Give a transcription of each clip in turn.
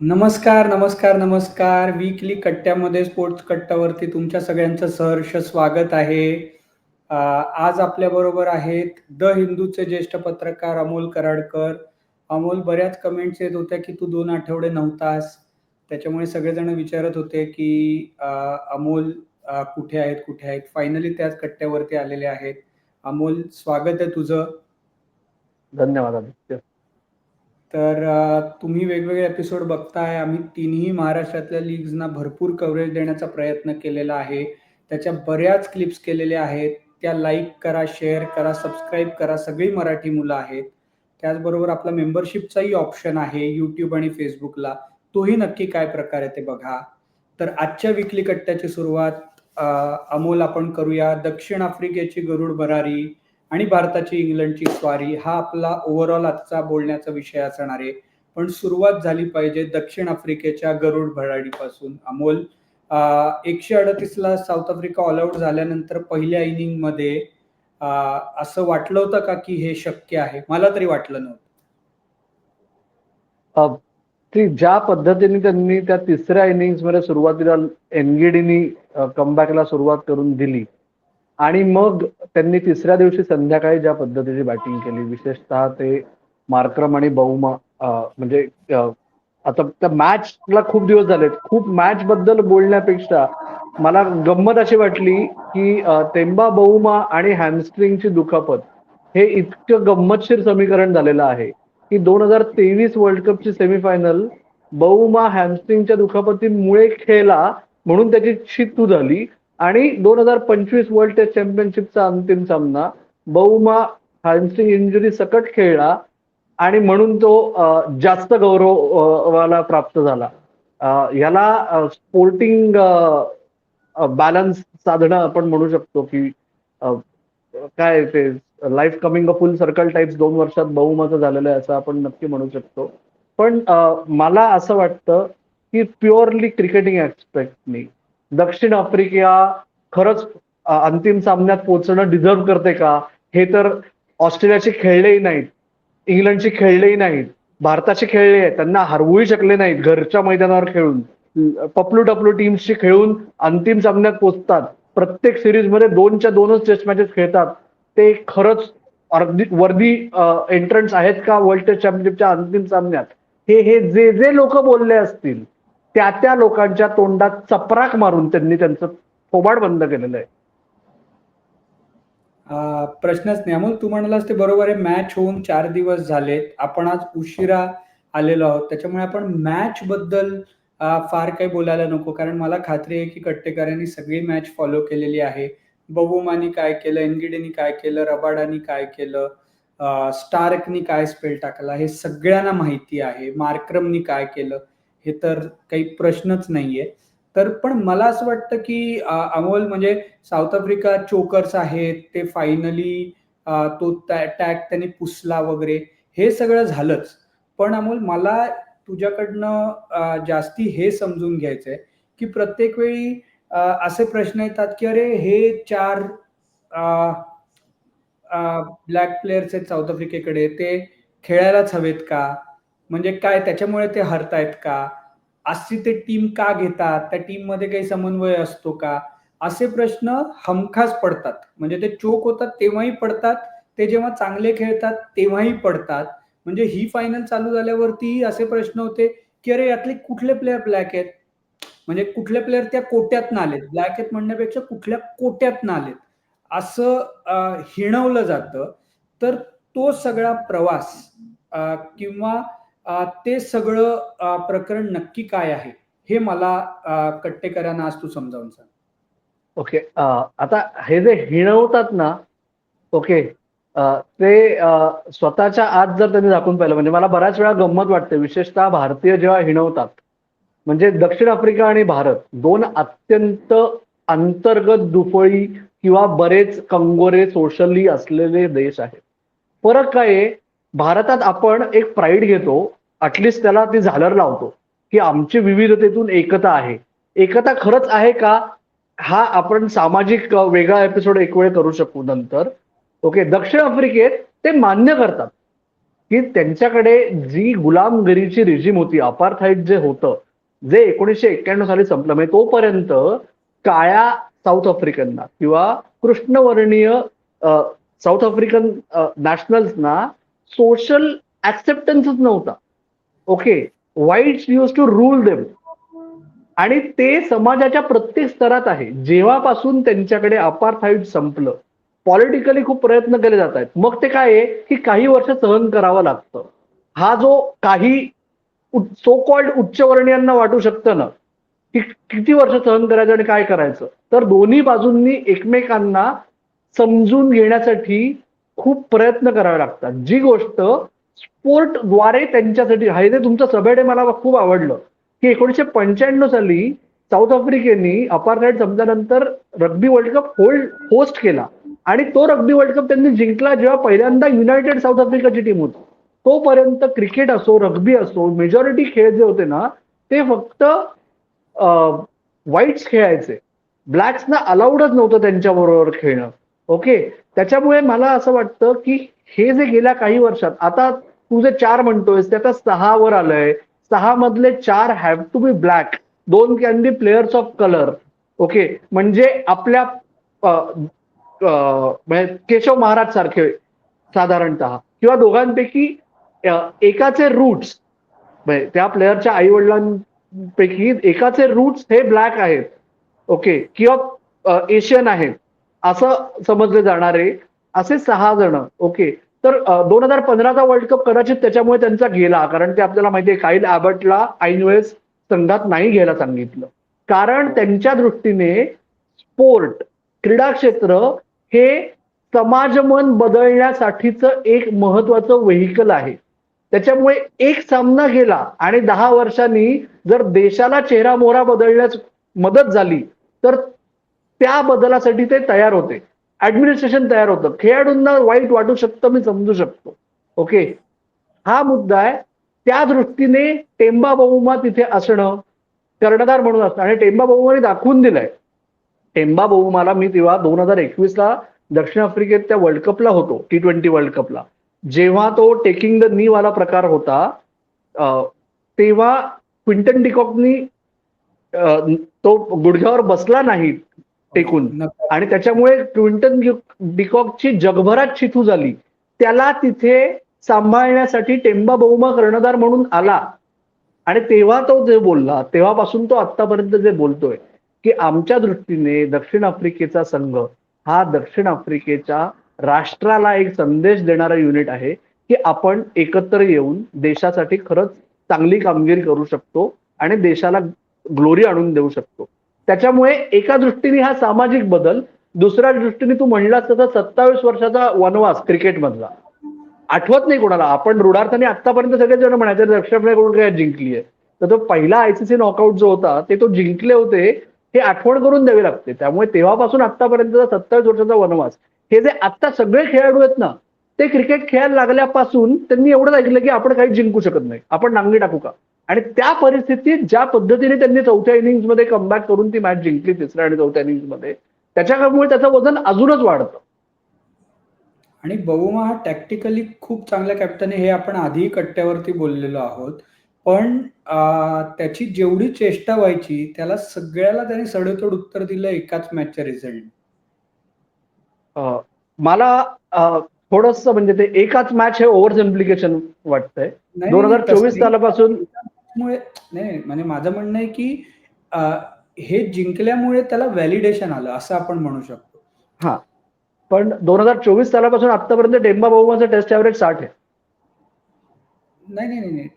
नमस्कार, नमस्कार, नमस्कार. वीकली कट्ट्यामध्ये स्पोर्ट्स कट्ट्यावरती तुमच्या सगळ्यांचं सहर्ष स्वागत आहे. आज आपल्याबरोबर आहेत द हिंदूचे ज्येष्ठ पत्रकार अमोल कराडकर. अमोल, बऱ्याच कमेंट्स येत होत्या, की तू दोन आठवडे नव्हतास. त्याच्यामुळे सगळेजण विचारत होते, की अमोल कुठे आहेत, कुठे आहेत? फायनली त्याच कट्ट्यावरती आलेले आहेत. अमोल, स्वागत आहे तुझं. धन्यवाद आदित्य. तर तुम्ही वेगवेगळे एपिसोड बघताय. आम्ही तिन्ही महाराष्ट्रातल्या लीग्सना भरपूर कव्हरेज देण्याचा प्रयत्न केलेला आहे. त्याच्या बऱ्याच क्लिप्स केलेल्या आहेत. त्या लाईक करा, शेअर करा, सबस्क्राईब करा. सगळी मराठी मुलं आहेत. त्याचबरोबर आपला मेंबरशिपचाही ऑप्शन आहे यूट्यूब आणि फेसबुकला तोही नक्की काय प्रकार आहे ते बघा. तर आजच्या विकली कट्ट्याची सुरुवात अमोल आपण करूया. दक्षिण आफ्रिकेची गरुड भरारी आणि भारताची इंग्लंडची स्वारी हा आपला ओव्हरऑल आजचा बोलण्याचा विषय असणार आहे. पण सुरुवात झाली पाहिजे दक्षिण आफ्रिकेच्या गरुड भराडीपासून अमोल, एकशे अडतीसला साऊथ आफ्रिका ऑल आउट झाल्यानंतर पहिल्या इनिंगमध्ये असं वाटलं होतं का, की हे शक्य आहे? मला तरी वाटलं नव्हतं. ती ज्या पद्धतीने त्यांनी त्या तिसऱ्या इनिंगमध्ये सुरुवातीला एनगीडीनी कमबॅकला सुरुवात करून दिली आणि मग त्यांनी तिसऱ्या दिवशी संध्याकाळी ज्या पद्धतीची बॅटिंग केली, विशेषतः ते मार्क्रम आणि बहुमा म्हणजे आता त्या मॅचला खूप दिवस झालेत. खूप मॅच बद्दल बोलण्यापेक्षा मला गंमत अशी वाटली, की तेंबा बहुमा आणि हॅमस्ट्रिंगची दुखापत हे इतकं गंमतशीर समीकरण झालेलं आहे, की 2023 वर्ल्ड कपची सेमीफायनल बहुमा हॅमस्ट्रिंगच्या दुखापतीमुळे खेळला म्हणून त्याची शिस्तू झाली आणि 2025 वर्ल्ड टेस्ट चॅम्पियनशिपचा अंतिम सामना बहुमा हॅमस्ट्रिंग इंजुरी सकट खेळला आणि म्हणून तो जास्त गौरवाला प्राप्त झाला. याला ह्याला स्पोर्टिंग बॅलन्स साधणं आपण म्हणू शकतो, की काय ते life coming a full circle types दोन वर्षात बहुमाचं झालेलं आहे असं आपण नक्की म्हणू शकतो. पण मला असं वाटतं, की प्युअरली क्रिकेटिंग ॲस्पेक्टनी दक्षिण आफ्रिका खरंच अंतिम सामन्यात पोहोचणं डिझर्व करते का? हे तर ऑस्ट्रेलियाचे खेळलेही नाहीत. इंग्लंडशी खेळलेही नाहीत. भारताचे खेळले आहेत. त्यांना हरवूही शकले नाहीत घरच्या मैदानावर खेळून. पपलू-टपलू टीम्सशी खेळून अंतिम सामन्यात पोचतात प्रत्येक सिरीजमध्ये दोनच्या दोनच टेस्ट मॅचेस खेळतात. ते खरंच अर्धी वर्दी एंट्रन्स आहेत का वर्ल्ड टेस्ट चॅम्पियनशिपच्या अंतिम सामन्यात? हे हे जे जे लोक बोलले असतील, त्या त्या लोकांच्या तोंडात चपराक मारून त्यांनी त्यांचं थोबाड बंद केलेलं आहे. प्रश्नच नाही. अमोल तू म्हणालास ते बरोबर आहे. मॅच होऊन चार दिवस झालेत. आपण आज उशिरा आलेलो आहोत. त्याच्यामुळे आपण मॅच बद्दल फार काही बोलायला नको. कारण मला खात्री आहे, की कट्टेकरांनी सगळी मॅच फॉलो केलेली आहे. बहुमानी काय केलं, एनगिडेनी काय केलं, रबाडानी काय केलं, स्टार्कनी काय स्पेल टाकला, हे सगळ्यांना माहिती आहे. मार्क्रमनी काय केलं, हे तर काही प्रश्नच नाहीये. तर पण मला असं वाटतं, की अमोल म्हणजे साऊथ आफ्रिका चोकर्स आहेत. ते फायनली तो टॅग त्यांनी पुसला वगैरे हे सगळं झालंच. पण अमोल मला तुझ्याकडनं जास्ती हे समजून घ्यायचंय, की प्रत्येक वेळी असे प्रश्न येतात, की अरे हे चार ब्लॅक प्लेयर्स आहेत साऊथ आफ्रिकेकडे ते खेळायलाच हवेत का? म्हणजे काय त्याच्यामुळे ते हरतायत का? अशी ते टीम का घेतात? त्या टीममध्ये काही समन्वय असतो का? असे प्रश्न हमखास पडतात. म्हणजे ते चोक होतात तेव्हाही पडतात. ते जेव्हा चांगले खेळतात तेव्हाही पडतात. म्हणजे ही फायनल चालू झाल्यावरती असे प्रश्न होते, की अरे यातले कुठले प्लेयर ब्लॅक आहेत? म्हणजे कुठले प्लेयर त्या कोट्यातनं आलेत. ब्लॅक आहेत म्हणण्यापेक्षा कुठल्या कोट्यातनं आलेत. असं हिणवलं जातं. तर तो सगळा प्रवास किंवा ते सगळं प्रकरण नक्की काय आहे? हे मला कट्टेकरांना आज तू समजावून सांग. ओके. आता हे जे हिणवतात ना, ओके. ते स्वतःच्या आत जर त्यांनी दाखवून पाहिलं म्हणजे मला बऱ्याच वेळा गंमत वाटते, विशेषतः भारतीय जेव्हा हिणवतात. म्हणजे दक्षिण आफ्रिका आणि भारत दोन अत्यंत अंतर्गत दुफळी किंवा बरेच कंगोरे सोशली असलेले देश आहेत. फरक काय आहे? भारतात आपण एक प्राईड घेतो. अटलिस्ट त्याला ती झालर लावतो, की आमची विविधतेतून एकता आहे. एकता खरंच आहे का? हा आपण सामाजिक वेगळा एपिसोड एक वेळ करू शकू नंतर. ओके. दक्षिण आफ्रिकेत ते मान्य करतात. की त्यांच्याकडे जी गुलामगिरीची रिजिम होती अपार्थाईड जे होतं जे एकोणीसशे एक्क्याण्णव साली संपलं म्हणजे तोपर्यंत काळ्या साऊथ आफ्रिकनना किंवा कृष्णवर्णीय साऊथ आफ्रिकन नॅशनल्सना सोशल ऍक्सेप्टन्सच नव्हता ओके वाईट यूज टू रूल देम आणि ते समाजाच्या प्रत्येक स्तरात आहे. जेव्हापासून त्यांच्याकडे अपार्थाईड संपलं पॉलिटिकली खूप प्रयत्न केले जात आहेत. मग ते काय आहे? की काही वर्ष सहन करावं लागतं. हा जो काही सो कॉल्ड उच्चवर्णीयांना वाटू शकतं ना की किती वर्ष सहन करायचं आणि काय करायचं? तर दोन्ही बाजूंनी एकमेकांना समजून घेण्यासाठी खूप प्रयत्न करावे लागतात. जी गोष्ट स्पोर्टद्वारे त्यांच्यासाठी आहे ते तुमचं सबेडे मला खूप आवडलं. की एकोणीसशे पंच्याण्णव साली साऊथ आफ्रिकेने अपार्थाईड संपल्यानंतर rugby World Cup hold host केला. आणि तो रग्बी वर्ल्ड कप त्यांनी जिंकला जेव्हा पहिल्यांदा युनायटेड साऊथ आफ्रिकाची टीम होती. तोपर्यंत क्रिकेट असो रग्बी असो मेजॉरिटी खेळ जे होते ना ते फक्त व्हाईट्स खेळायचे. ब्लॅक्सना अलाउडच नव्हतं त्यांच्याबरोबर खेळणं. ओके त्याच्यामुळे मला असं वाटतं की हे जे गेल्या काही वर्षात आता तू जे चार म्हणतोयस ते आता सहा वर आलंय. सहा मधले चार हॅव टू बी ब्लॅक दोन can be players of colour okay म्हणजे आपल्या म्हणजे केशव महाराज सारखे साधारणतः. किंवा दोघांपैकी एकाचे रूट्स म्हणजे त्या प्लेअरच्या आई वडिलांपैकी एकाचे रूट्स हे ब्लॅक आहेत. ओके किंवा एशियन आहेत. असं समजले जाणारे असे सहा जण. ओके तर दोन हजार पंधराचा वर्ल्ड कप कदाचित त्याच्यामुळे त्यांचा गेला कारण ते आपल्याला माहितीये काईल आबटला ऐन वेळेस संघात नाही घ्यायला सांगितलं. कारण त्यांच्या दृष्टीने स्पोर्ट क्रीडा क्षेत्र हे समाजमन बदलण्यासाठीचं एक महत्वाचं व्हेकल आहे. त्याच्यामुळे एक सामना गेला आणि दहा वर्षांनी जर देशाला चेहरा मोहरा बदलण्यास मदत झाली तर त्या बदलासाठी ते तयार होते. ऍडमिनिस्ट्रेशन तयार होतं. खेळाडूंना वाईट वाटू शकतं मी समजू शकतो. ओके हा मुद्दा आहे. त्या दृष्टीने टेंबा बहुमा तिथे असणं कर्णधार म्हणून असणं. आणि टेंबा बहुमाने दाखवून दिलंय. टेंबा बहुमाला मी तेव्हा दोन हजार एकवीसला दक्षिण आफ्रिकेत त्या वर्ल्ड कपला होतो टी ट्वेंटी वर्ल्ड कपला जेव्हा तो टेकिंग द नी वाला प्रकार होता तेव्हा क्विंटन डिकॉकनी तो गुडघ्यावर बसला नाही. टेकून. आणि त्याच्यामुळे क्विंटन डिकॉकची जगभरात चिथू झाली. त्याला तिथे सांभाळण्यासाठी टेंबा बहुमा कर्णधार म्हणून आला. आणि तेव्हा तो जे बोलला तेव्हापासून तो आतापर्यंत जे बोलतोय की आमच्या दृष्टीने दक्षिण आफ्रिकेचा संघ हा दक्षिण आफ्रिकेच्या राष्ट्राला एक संदेश देणारा युनिट आहे की आपण एकत्र येऊन देशासाठी खरंच चांगली कामगिरी करू शकतो आणि देशाला ग्लोरी आणून देऊ शकतो. त्याच्यामुळे एका दृष्टीने हा सामाजिक बदल दुसऱ्या दृष्टीने तू म्हणलास तसा सत्तावीस वर्षाचा वनवास क्रिकेटमधला. आठवत नाही कोणाला. आपण रुडार्थाने आतापर्यंत सगळेजण म्हणायचे दक्षिण आफ्रिका काय जिंकली आहे? तर तो पहिला आयसीसी नॉकआउट जो होता ते तो जिंकले होते हे आठवण करून द्यावी लागते. त्यामुळे तेव्हापासून आतापर्यंतचा सत्तावीस वर्षाचा वनवास. हे जे आता सगळे खेळाडू आहेत ना ते क्रिकेट खेळायला लागल्यापासून त्यांनी एवढंच ऐकलं की आपण काही जिंकू शकत नाही. आपण नांगी टाकू का? आणि त्या परिस्थितीत ज्या पद्धतीने त्यांनी चौथ्या इनिंग्समध्ये कमबॅक करून ती मॅच जिंकली तिसऱ्या आणि चौथ्या इनिंग्समध्ये त्याच्यामुळे त्याचं वजन अजूनच वाढतं. आणि बहुमा हा टॅक्टिकली खूप चांगला कॅप्टन आहे हे आपण आधीही कट्ट्यावरती बोललेलो आहोत. पण त्याची जेवढी चेष्टा व्हायची त्याला सगळ्याला त्याने सडेतोड उत्तर दिलं एकाच मॅचच्या रिझल्ट मला थोडस म्हणजे ते एकाच मॅच हे ओव्हर सिम्प्लिकेशन वाटतंय. दोन हजार चोवीस सालापासून मुळे नाही म्हणजे माझं म्हणणं आहे की अं, हे जिंकल्यामुळे त्याला व्हॅलिडेशन आलं असं आपण म्हणू शकतो. हा. पण दोन हजार चोवीस सालापासून आतापर्यंत टेंबा बहुमाचं टेस्ट ऍव्हरेज साठ आहे. नाही नाही नाही नाही.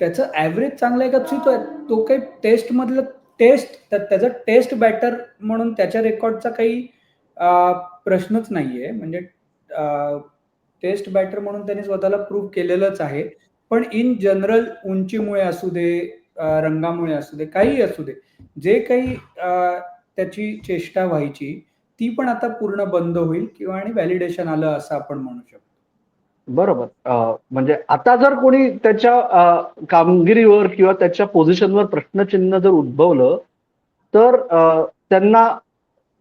त्याचं ऍव्हरेज चांगलं आहे का चुकतो आहे? तो काही टेस्ट मधलं टेस्ट त्याचं टेस्ट बॅटर म्हणून त्याच्या रेकॉर्डचा काही अं, प्रश्नच नाहीये. म्हणजे टेस्ट बॅटर म्हणून त्याने स्वतःला प्रूव्ह केलेलंच आहे. पण इन जनरल उंचीमुळे असू दे रंगामुळे असू दे काही असू दे जे काही त्याची चेष्टा व्हायची ती पण आता पूर्ण बंद होईल किंवा आणि व्हॅलिडेशन आलं असं आपण म्हणू शकतो. बरोबर. म्हणजे आता जर कोणी त्याच्या कामगिरीवर किंवा त्याच्या पोझिशनवर प्रश्नचिन्ह जर उद्भवलं तर त्यांना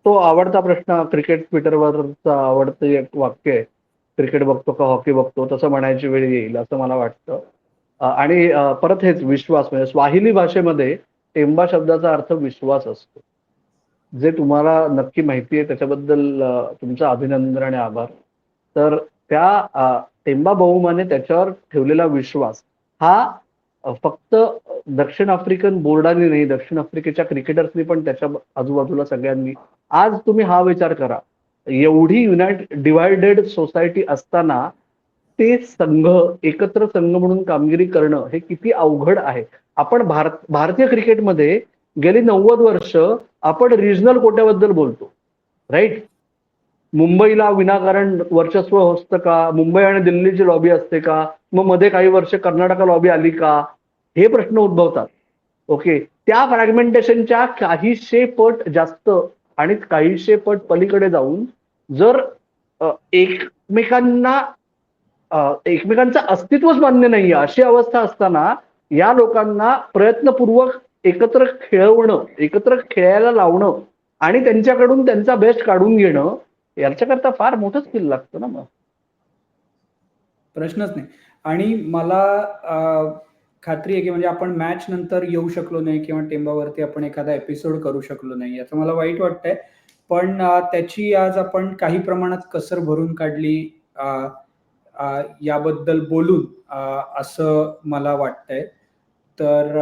तो आवडता प्रश्न क्रिकेट ट्विटरवरचा आवडतं एक वाक्य आहे क्रिकेट बघतो का हॉकी बघतो तसं म्हणायची वेळ येईल असं मला वाटतं. आणि परत हेच विश्वास म्हणजे स्वाहिली भाषेमध्ये टेंबा शब्दाचा अर्थ विश्वास असतो. जे तुम्हाला नक्की माहिती आहे त्याच्याबद्दल तुमचं अभिनंदन आणि आभार. तर त्या टेंबा बहुमाने त्याच्यावर ठेवलेला विश्वास हा फक्त दक्षिण आफ्रिकन बोर्डाने नाही दक्षिण आफ्रिकेच्या क्रिकेटर्सनी पण त्याच्या आजूबाजूला सगळ्यांनी. आज तुम्ही हा विचार करा. एवढी युनाइट डिवायडेड सोसायटी असताना ते संघ एकत्र संघ म्हणून कामगिरी करणं हे किती अवघड आहे. आपण भारत भारतीय क्रिकेटमध्ये गेली नव्वद वर्ष आपण रिजनल कोट्याबद्दल बोलतो राईट मुंबईला विनाकारण वर्चस्व असतं का? मुंबई आणि दिल्लीची लॉबी असते का? मग मध्ये काही वर्ष कर्नाटका लॉबी आली का? हे प्रश्न उद्भवतात. ओके त्या फ्रॅगमेंटेशनच्या काहीशे पट जास्त आणि काहीशे पट पलीकडे जाऊन जर एकमेकांना एकमेकांचं अस्तित्वच मान्य नाहीये अशी अवस्था असताना या लोकांना प्रयत्नपूर्वक एकत्र खेळवणं एकत्र खेळायला लावणं आणि त्यांच्याकडून त्यांचा बेस्ट काढून घेणं याच्याकरता फार मोठं स्किल लागतं ना मग. प्रश्नच नाही. आणि मला खात्री आहे की म्हणजे आपण मॅच नंतर येऊ शकलो नाही किंवा टेंबावरती आपण एखादा एपिसोड करू शकलो नाही याचं मला वाईट वाटतंय. पण त्याची आज आपण काही प्रमाणात कसर भरून काढली याबद्दल बोलून असं मला वाटतंय. तर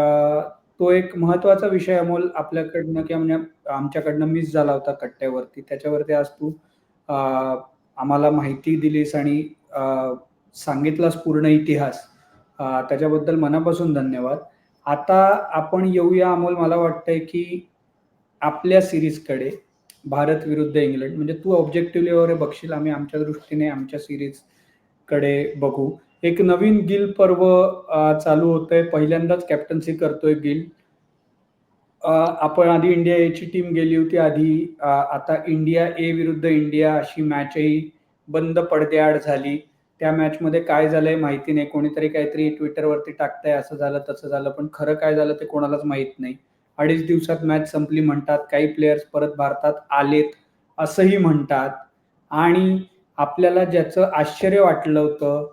तो एक महत्त्वाचा विषय अमोल आपल्याकडनं किंवा म्हणजे आमच्याकडनं मिस झाला होता कट्ट्यावरती. त्याच्यावरती आज तू आम्हाला माहिती दिलीस आणि सांगितलास पूर्ण इतिहास. त्याच्याबद्दल मनापासून धन्यवाद. आता आपण येऊया अमोल मला वाटतंय की आपल्या सिरीजकडे भारत विरुद्ध इंग्लंड. म्हणजे तू ऑब्जेक्टिव्हली वगैरे बघशील आम्ही आमच्या दृष्टीने आमच्या सिरीजकडे बघू. एक नवीन गिल पर्व चालू होतंय. पहिल्यांदाच कॅप्टन्सी करतोय गिल. आपण आधी इंडिया एची टीम गेली होती आधी. आता इंडिया ए विरुद्ध इंडिया अशी मॅचही बंद पडद्याआड झाली. त्या मॅचमध्ये काय झालंय माहिती नाही. कोणीतरी काहीतरी ट्विटरवरती टाकतंय असं झालं तसं झालं. पण खरं काय झालं ते कोणालाच माहीत नाही. अडीच दिवसात मॅच संपली म्हणतात काही प्लेयर्स परत भारतात आलेत असंही म्हणतात. आणि आपल्याला ज्याचं आश्चर्य वाटलं होतं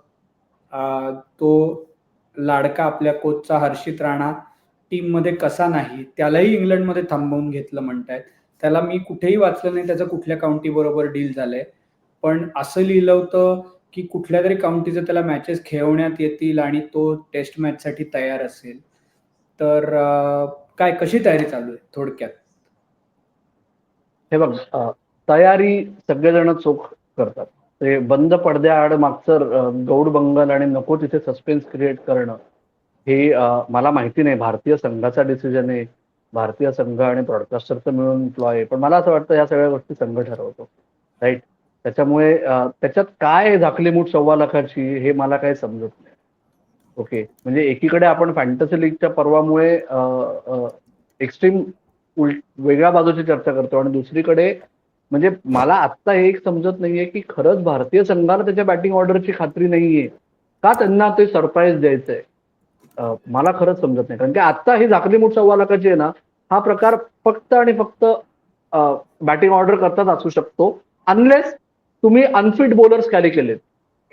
तो लाडका आपल्या कोचचा हर्षित राणा टीममध्ये कसा नाही त्यालाही इंग्लंडमध्ये थांबवून घेतलं म्हणतायत. त्याला मी कुठेही वाचलं नाही त्याचं कुठल्या काउंटी बरोबर डील झालंय. पण असं लिहिलं होतं की कुठल्या तरी काउंटीचे त्याला मॅचेस खेळवण्यात येतील आणि तो टेस्ट मॅचसाठी तयार असेल. तर काय कशी तयारी चालू आहे थोडक्यात? हे बघ तयारी सगळेजण चोख करतात. ते बंद पडद्याआड मागचं अ, गौड बंगल आणि नको तिथे सस्पेन्स क्रिएट करणं हे मला माहिती नाही. भारतीय संघाचा डिसिजन आहे. भारतीय संघ आणि ब्रॉडकास्टरचं मिळून प्लॉय आहे. पण मला असं वाटतं या सगळ्या गोष्टी संघ ठरवतो. राईट त्याच्यामुळे त्याच्यात काय झाकली मूठ सव्वा लाखाची हे मला काही समजत नाही. ओके? म्हणजे एकीकडे आपण फॅन्टसी लीगच्या पर्वामुळे एक्स्ट्रीम उल वेगळ्या बाजूची चर्चा करतो आणि दुसरीकडे म्हणजे मला आत्ता हे एक समजत नाहीये की खरंच भारतीय संघाला त्याच्या बॅटिंग ऑर्डरची खात्री नाहीये. का त्यांना ते सरप्राईज द्यायचंय? मला खरंच समजत नाही. कारण की आत्ता ही झाकली मूठ सव्वा लाखाची आहे ना हा प्रकार फक्त आणि फक्त बॅटिंग ऑर्डर करताच असू शकतो अनलेस तुम्ही अनफिट बॉलर्स कॅरी केलेत.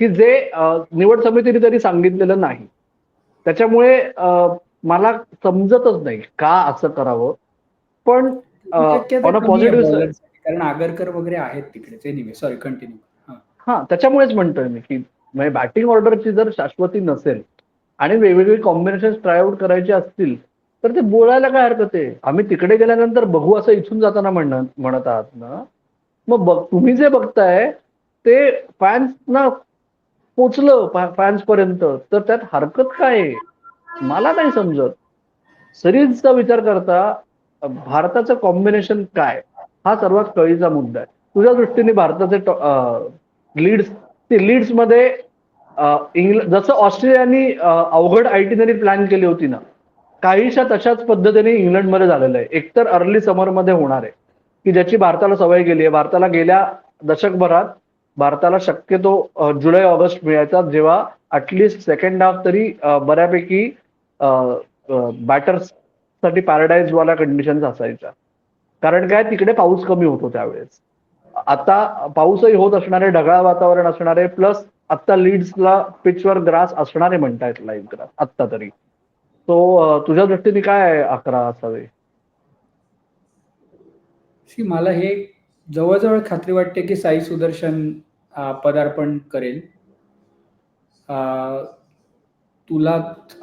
की जे निवड समितीने तरी सांगितलेलं नाही. त्याच्यामुळे मला समजतच नाही का असं करावं. पण ऑन अ पॉझिटिव्ह कारण आगरकर वगैरे आहेत एनिवे सॉरी कंटिन्यू हा. त्याच्यामुळेच म्हणतोय मी की म्हणजे बॅटिंग ऑर्डरची जर शाश्वती नसेल आणि वेगवेगळी कॉम्बिनेशन ट्रायआउट करायची असतील तर ते बोलायला काय हरकत आहे? आम्ही तिकडे गेल्यानंतर बघू असं इथून जाताना म्हणत आहात ना. मग बघ तुम्ही जे बघताय ते फॅन्सना पोचलं फॅन्स पर्यंत. तर त्यात हरकत काय आहे? मला नाही समजत. सिरीजचा विचार करता भारताचं कॉम्बिनेशन काय? हा सर्वात कळीचा मुद्दा आहे. तुझ्या दृष्टीने भारताचे लीड्स ते लीड्समध्ये इंग्लंड जसं ऑस्ट्रेलियानी अवघड आयटीनरी प्लॅन केली होती ना काहीशा तशाच पद्धतीने इंग्लंडमध्ये झालेलं आहे. एकतर अर्ली समरमध्ये होणार आहे. की ज्याची भारताला सवय गेली आहे. भारताला गेल्या दशकभरात भारताला शक्यतो जुलै ऑगस्ट मिळायचा जेव्हा अटलिस्ट सेकंड हाफ तरी बऱ्यापैकी बॅटर्ससाठी पॅराडाईज वाला कंडिशन असायच्या. कारण काय? तिकडे पाऊस कमी होतो त्यावेळेस. आता पाऊसही होत असणारे ढगाळ वातावरण असणारे प्लस आता लीड्सला पिचवर ग्रास असणारे म्हणतायत लाईव्ह ग्रास आत्ता तरी. तो तुझ्या दृष्टीने काय अकरा असावे? सी मला हे जवळजवळ खात्री वाटते की साई सुदर्शन पदार्पण करेल. तुला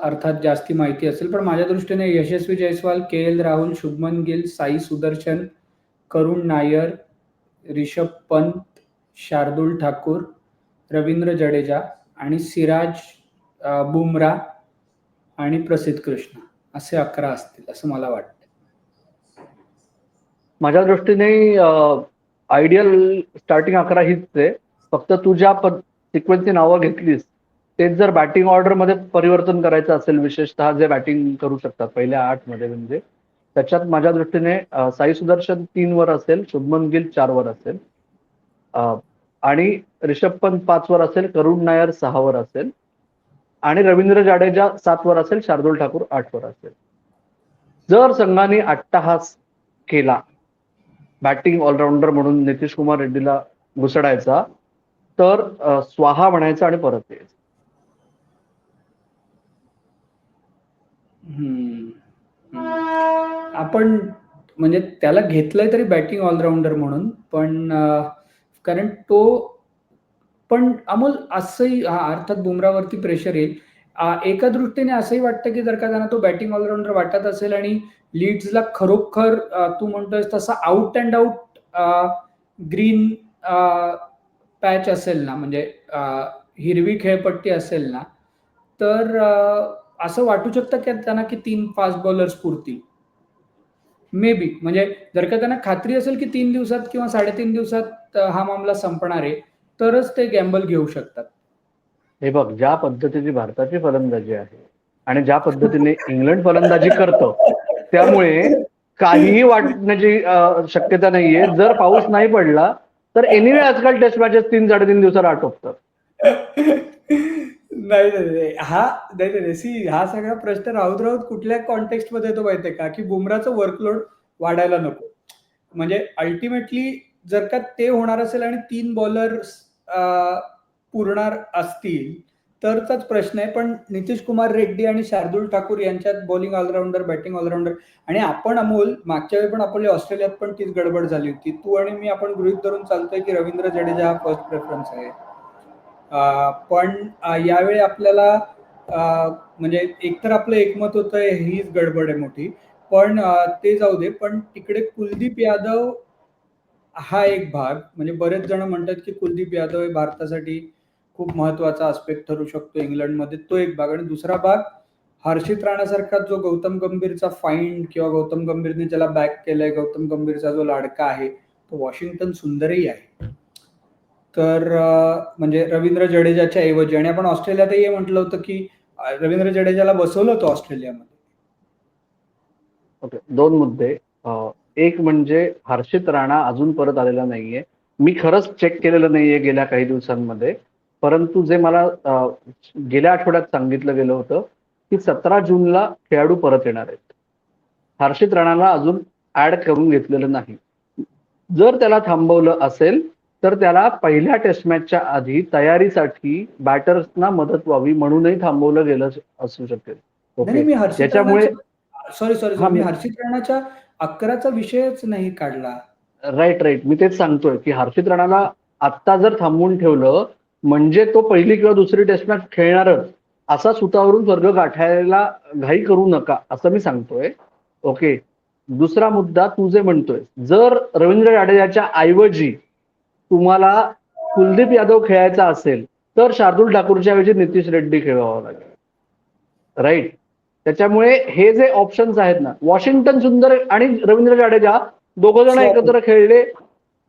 अर्थात जास्ती माहिती असेल पण माझ्या दृष्टीने यशस्वी जयस्वाल के एल राहुल शुभमन गिल साई सुदर्शन करुण नायर रिषभ पंत शार्दुल ठाकूर रवींद्र जडेजा आणि सिराज बुमरा आणि प्रसिद्ध कृष्णा असे अकरा असतील असं मला वाटतं. माझ्या दृष्टीने आयडियल स्टार्टिंग अकरा हीच आहे. फक्त तू ज्या पद सिक्वेन्सची नावं घेतलीस तेच जर बॅटिंग ऑर्डरमध्ये परिवर्तन करायचं असेल विशेषतः जे बॅटिंग करू शकतात पहिल्या आठमध्ये म्हणजे त्याच्यात माझ्या दृष्टीने साई सुदर्शन तीन वर असेल शुभमन गिल चारवर असेल आणि रिषभ पंत पाचवर असेल करुण नायर सहावर असेल आणि रवींद्र जाडेजा सातवर असेल शार्दुल ठाकूर आठवर असेल. जर संघाने अट्टाहास केला बॅटिंग ऑलराऊंडर म्हणून नितीश कुमार रेड्डीला घुसडायचा तर स्वाहा म्हणायचा आणि परत यायचं. आपण म्हणजे त्याला घेतलंय तरी बॅटिंग ऑलराऊंडर म्हणून पण कारण तो पण अमोल असंही हा अर्थात बुमरावरती प्रेशर येईल. एका दृष्टीने असंही वाटतं की जर का त्यांना तो बॅटिंग ऑलराऊंडर वाटत असेल आणि लीड्सला खरोखर तू म्हणतोयस तसा out and out green patch असेल ना म्हणजे हिरवी खेळपट्टी असेल ना तर असं वाटू शकतं की त्यांना की तीन फास्ट बॉलर्स पुरतील? मे बी म्हणजे जर का त्यांना खात्री असेल की तीन दिवसात किंवा साडेतीन दिवसात हा मामला संपणार आहे तरच ते गॅम्बल घेऊ शकतात. हे बघ ज्या पद्धतीची भारताची फलंदाजी आहे आणि ज्या पद्धतीने इंग्लंड फलंदाजी करतो त्यामुळे काहीही वाटण्याची शक्यता नाहीये जर पाऊस नाही पडला तर एनिवे आजकाल टेस्ट मॅचेस तीन साडेतीन दिवसात आटोपतात नाही नाही नाही. हा नाही नाही. सी हा सगळा प्रश्न राहत राहत कुठल्या कॉन्टेक्स्टमध्ये येतो माहितीये का की बुमराचं वर्कलोड वाढायला नको म्हणजे अल्टिमेटली जर का ते होणार असेल आणि तीन बॉलर पुरणार असतील तरचाच प्रश्न आहे. पण नितीश कुमार रेड्डी आणि शार्दुल ठाकूर यांच्यात बॉलिंग ऑलराऊंडर बॅटिंग ऑलराऊंडर आणि आपण अमोल मागच्या वेळी पण आपली ऑस्ट्रेलियात पण तीच गडबड झाली होती. तू आणि मी आपण गृहित धरून चालतोय की रवींद्र जडेजा हा फर्स्ट प्रेफरन्स आहे. पण यावेळी आपल्याला म्हणजे एकतर आपलं एकमत होतं हीच गडबड आहे मोठी. पण ते जाऊ दे. पण तिकडे कुलदीप यादव हा एक भाग. म्हणजे बरेच जण म्हणतात की कुलदीप यादव हे भारतासाठी खूप महत्त्वाचा आस्पेक्ट ठरू शकतो इंग्लंडमध्ये. तो एक भाग. आणि दुसरा भाग हर्षित राणासारखा जो गौतम गंभीरचा फाईंड किंवा गौतम गंभीरने ज्याला बॅक केलंय गौतम गंभीरचा जो लाडका आहे तो वॉशिंग्टन सुंदरही आहे. तर म्हणजे रवींद्र जडेजाच्या ऐवजी आणि आपण ऑस्ट्रेलियातही हे म्हटलं होतं की रवींद्र जडेजाला बसवलं होतं ऑस्ट्रेलियामध्ये. ओके दोन मुद्दे. एक म्हणजे हर्षित राणा अजून परत आलेला नाहीये. मी खरंच चेक केलेलं नाहीये गेल्या काही दिवसांमध्ये. परंतु जे मला गेल्या आठवड्यात सांगितलं गेलं होतं की सतरा जूनला खेळाडू परत येणार आहेत. हर्षित राणाला अजून ऍड करून घेतलेलं नाही. जर त्याला थांबवलं असेल तर त्याला पहिल्या टेस्ट मॅचच्या आधी तयारीसाठी बॅटर्सना मदत व्हावी म्हणूनही थांबवलं गेलं असू शकेल. ओके. त्याच्यामुळे सॉरी सॉरी मी- हर्षित राणाच्या अकराचा विषयच नाही काढला. राईट राईट मी तेच सांगतोय की हर्षित राणाला आत्ता जर थांबवून ठेवलं म्हणजे तो पहिली किंवा दुसरी टेस्ट मॅच खेळणारच. असा सुतावरून स्वर्ग गाठायला घाई करू नका असं मी सांगतोय. ओके दुसरा मुद्दा तू जे म्हणतोय. जर रवींद्र जाडेजाच्या ऐवजी तुम्हाला कुलदीप यादव खेळायचा असेल तर शार्दुल ठाकूरच्या ऐवजी नितीश रेड्डी खेळवावं लागेल. राईट त्याच्यामुळे हे जे ऑप्शन्स आहेत ना वॉशिंग्टन सुंदर आणि रवींद्र जाडेजा दोघं जण. एकत्र खेळले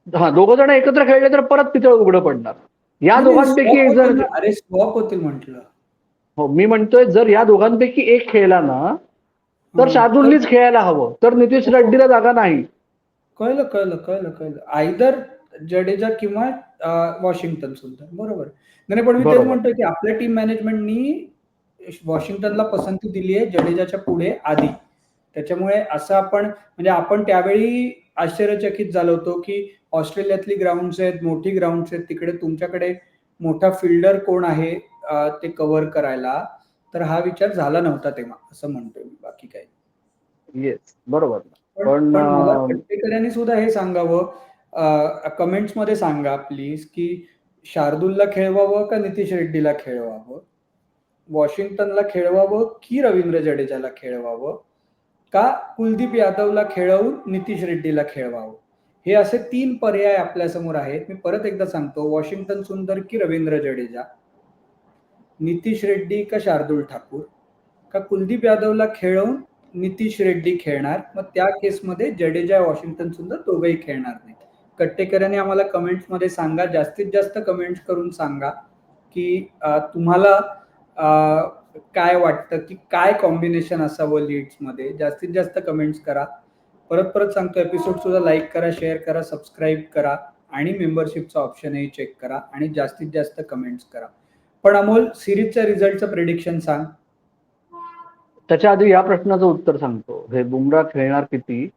हा दोघं जण एकत्र खेळले तर परत पितळ उघडं पडणार. या नाही, दोघांपैकी एक ना. अरे स्वॉप होतील म्हटलं. हो मी म्हणतोय जर या दोघांपैकी एक खेळला ना तर. शार्दुलनीच खेळायला हवं. तर नितीश रेड्डीला जागा नाही. कळलं कळलं कळलं कळलं. आयदर जडेजा किंवा वॉशिंग्टन सुद्धा. बरोबर. नाही पण मी तेच. म्हणतोय की आपल्या टीम मॅनेजमेंटनी वॉशिंग्टनला पसंती दिली आहे जडेजाच्या पुढे आधी. त्याच्यामुळे असं आपण म्हणजे आपण त्यावेळी आश्चर्यचकित झालो होतो की ऑस्ट्रेलियातली ग्राउंड्स आहेत मोठी ग्राउंड्स आहेत तिकडे तुमच्याकडे मोठा फिल्डर कोण आहे ते कव्हर करायला? तर हा विचार झाला नव्हता तेव्हा असं म्हणतोय मी बाकी काही. येस बरोबर. पण खट्टेकरांनी सुद्धा हे सांगावं कमेंट्समध्ये सांगा प्लीज की शार्दूलला खेळवावं का नितीश रेड्डीला खेळवावं? वॉशिंग्टनला खेळवावं की रवींद्र जडेजाला खेळवावं? का कुलदीप यादवला खेळवून नितीश रेड्डीला खेळवावं? हे असे तीन पर्याय आपल्यासमोर आहेत. मी परत एकदा सांगतो. वॉशिंग्टन सुंदर की रवींद्र जडेजा? नितीश रेड्डी का शार्दुल ठाकूर? का कुलदीप यादवला खेळवून नितीश रेड्डी खेळणार? मग त्या केसमध्ये जडेजा वॉशिंग्टन सुंदर दोघंही खेळणार नाही कट्टेकरांनी आम्हाला कमेंट्समध्ये सांगा. जास्तीत जास्त कमेंट्स करून सांगा की तुम्हाला काय वाटतं की काय कॉम्बिनेशन असावं लीड्समध्ये जास्तीत जास्त कमेंट्स करा. परत परत सांगतो एपिसोड सुद्धा लाईक करा शेअर करा सबस्क्राईब करा आणि मेंबरशिपचा ऑप्शनही चेक करा आणि जास्तीत जास्त कमेंट्स करा. पण अमोल सिरीजच्या रिझल्टचं प्रेडिक्शन सांग. त्याच्या आधी या प्रश्नाचं उत्तर सांगतो. हे बुमरा खेळणार किती?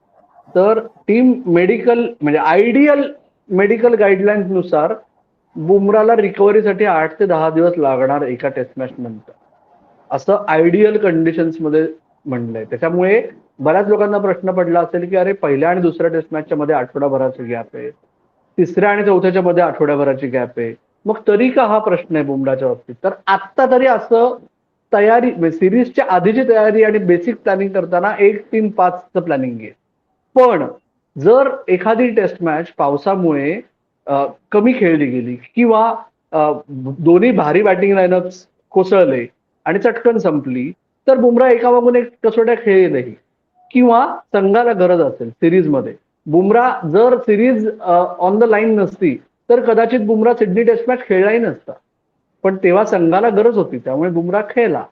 तर टीम मेडिकल म्हणजे आयडियल मेडिकल गाईडलाईन्सनुसार बुमराला रिकव्हरीसाठी आठ ते दहा दिवस लागणार एका टेस्ट मॅच नंतर. असं आयडियल कंडिशन्समध्ये म्हणलंय. त्याच्यामुळे बऱ्याच लोकांना प्रश्न पडला असेल की अरे पहिल्या आणि दुसऱ्या टेस्ट मॅचच्या मध्ये आठवडाभराची गॅप आहे. तिसऱ्या आणि चौथ्याच्या मध्ये आठवड्याभराची गॅप आहे. मग तरी का हा प्रश्न आहे बुमराच्या बाबतीत? तर आत्ता तरी असं तयारी म्हणजे सिरीजच्या आधीची तयारी आणि बेसिक प्लॅनिंग करताना एक तीन पाचचं प्लॅनिंग आहे. पण जर एखादी टेस्ट मॅच पावसामुळे कमी खेळली गेली किंवा दोन्ही भारी बॅटिंग लाईनअप कोसळले आणि चटकन संपली तर बुमरा एका मागून एक कसोट्या खेळेलही. किंवा संघाला गरज असेल सिरीजमध्ये बुमरा जर सिरीज ऑन द लाईन नसती तर कदाचित बुमरा सिडनी टेस्ट मॅच खेळलाही नसता. पण तेव्हा संघाला गरज होती त्यामुळे बुमरा खेळला.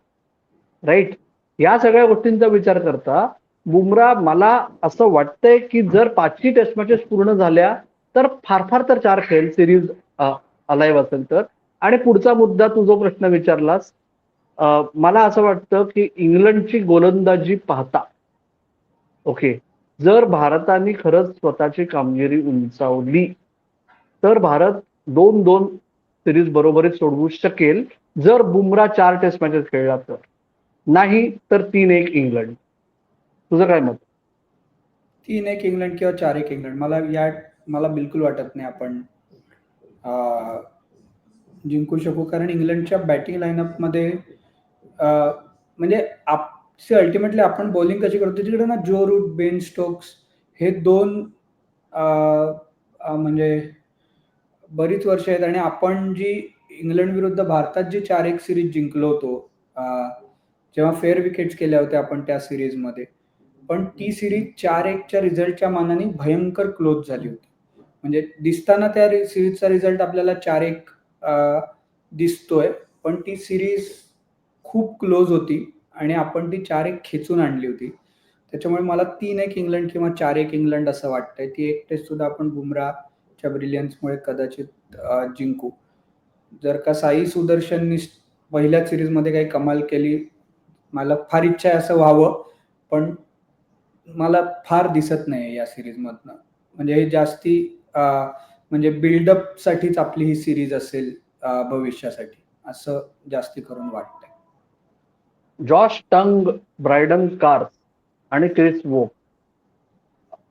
राईट या सगळ्या गोष्टींचा विचार करता बुमरा मला असं वाटतंय की जर पाचही टेस्ट मॅचेस पूर्ण झाल्या तर फार फार तर चार खेळ सिरीज अलाईव्ह असेल तर. आणि पुढचा मुद्दा तू जो प्रश्न विचारलास मला असं वाटतं की इंग्लंडची गोलंदाजी पाहता. ओके जर भारताने खरंच स्वतःची कामगिरी उंचावली तर भारत दोन दोन सिरीज बरोबरीच सोडवू शकेल. जर बुमरा चार टेस्ट मॅचेस खेळला तर. नाही तर तीन एक इंग्लंड. तुझं काय मत? तीन एक इंग्लंड किंवा चार एक इंग्लंड. मला या मला बिलकुल वाटत नाही आपण जिंकू शकू. कारण इंग्लंडच्या बॅटिंग लाईनअपमध्ये म्हणजे आप सी अल्टिमेटली आपण बॉलिंग कशी करतो? तिकडे ना जो रूट बेन स्टोक्स हे दोन म्हणजे बरीच वर्ष आहेत आणि आपण जी इंग्लंड विरुद्ध भारतात जी चार एक सिरीज जिंकलो होतो जेव्हा फेअर विकेट्स केल्या होत्या आपण त्या सिरीजमध्ये पण ती सिरीज चार एकच्या रिझल्टच्या मानाने भयंकर क्लोज झाली होती. म्हणजे दिसताना त्या सिरीजचा रिझल्ट आपल्याला चार एक दिसतोय पण ती सिरीज खूप क्लोज होती. आणि आपण ती चार एक खेचून आणली होती. त्याच्यामुळे मला तीन एक इंग्लंड किंवा चार एक इंग्लंड असं वाटतंय. ती एक टेस्ट सुद्धा आपण बुमराच्या ब्रिलियन्समुळे कदाचित जिंकू. जर का साई सुदर्शननी पहिल्या सिरीजमध्ये काही कमाल केली मला फार इच्छा आहे असं व्हावं पण मला फार दिसत नाही या सिरीजमधनं म्हणजे हे जास्ती म्हणजे बिल्डअप साठीच आपली ही सिरीज असेल भविष्यासाठी. असं जास्ती करून वाटतं जॉश टंग ब्रायडन कार्स आणि क्रिस वोक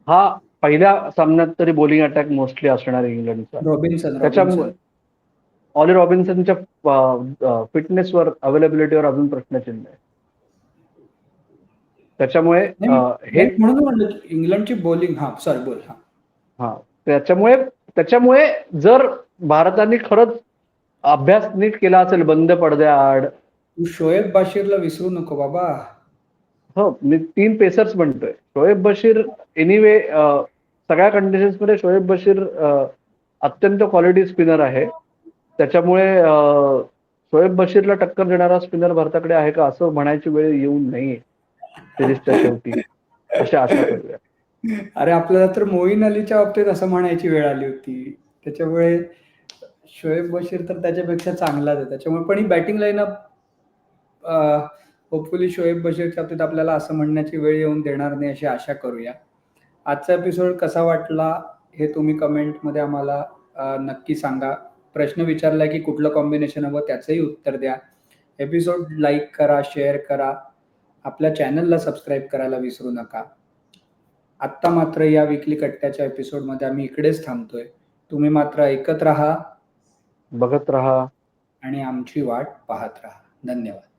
हा पहिल्या सामन्यात तरी बॉलिंग अटॅक मोस्टली असणार इंग्लंडचा. रॉबिन्सन त्याच्यामुळे. ऑली रॉबिन्सनच्या फिटनेसवर अवेलेबिलिटीवर अजून प्रश्नचिन्ह आहे त्याच्यामुळे हे म्हणून इंग्लंडची बॉलिंग हा सॉरी बोल हा. हा त्याच्यामुळे त्याच्यामुळे जर भारताने खरंच अभ्यास नीट केला असेल बंद पडद्याआड तू शोएब बाशीरला विसरू नको बाबा. हो मी तीन पेसर्स म्हणतोय. शोएब बशीर एनिवे सगळ्या कंडिशन्समध्ये शोएब बशीर अत्यंत क्वालिटी स्पिनर आहे. त्याच्यामुळे शोएब बशीरला टक्कर देणारा स्पिनर भारताकडे आहे का असं म्हणायची वेळ येऊ नये सिरीजच्या शेवटी. अशा आशा करूया. अरे आपल्याला तर मोईन अलीच्या बाबतीत असं म्हणायची वेळ आली होती. त्याच्यामुळे शोएब बशीर तर त्याच्यापेक्षा चांगलाच आहे. त्याच्यामुळे पण ही बॅटिंग लाईनअप होपफुली शोएब बशीरच्या बाबतीत आपल्याला असं म्हणण्याची वेळ येऊन देणार नाही अशी आशा करूया. आजचा एपिसोड कसा वाटला हे तुम्ही कमेंटमध्ये आम्हाला नक्की सांगा. प्रश्न विचारला की कुठलं कॉम्बिनेशन हवं त्याचंही उत्तर द्या. एपिसोड लाईक करा शेअर करा. आपल्या चॅनलला सबस्क्राईब करायला विसरू नका. आत्ता मात्र या विकली कट्ट्याच्या एपिसोडमध्ये आम्ही इकडेच थांबतोय. तुम्ही मात्र ऐकत राहा. बघत राहा. आणि आमची वाट पाहत राहा. धन्यवाद.